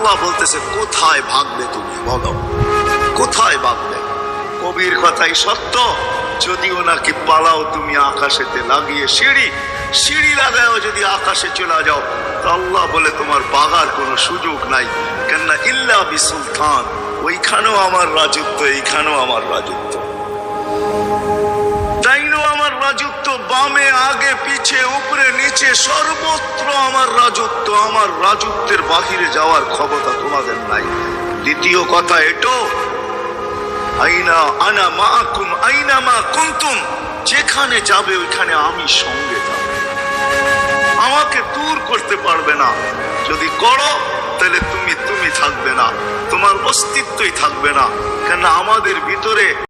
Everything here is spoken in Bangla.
আল্লাহ বলতেছে, কোথায় ভাগবে তুমি? বলো। কোথায় ভাগবে কবির কথাই সত্য। যদিও নাকি পালাও তুমি আকাশেতে লাগিয়ে সিঁড়ি সিঁড়ি লাগাও যদি আকাশে চলে যাও আল্লাহ বলে তোমার বাগার কোনো সুযোগ নাই। কেননা ইল্লা বি সুলতান ওইখানেও আমার রাজত্ব, এইখানেও আমার রাজত্ব। ডাইনো আমার বামে, আগে, পিছে, উপরে, নিচে, সর্বত্র আমার রাজত্ব, আমার রাজত্বের বাহিরে যাওয়ার ক্ষমতা তোমাদের নাই। দ্বিতীয় কথা এটো, আইনা আনা মাকুম, আইনা মা কুন্তুম, যেখানে যাবে ওইখানে আমি সঙ্গে যাব আমাকে দূর করতে পারবে না। যদি করো, তাহলে তুমি তুমি থাকবে না। তোমার অস্তিত্বই থাকবে না। কেন আমাদের ভিতরে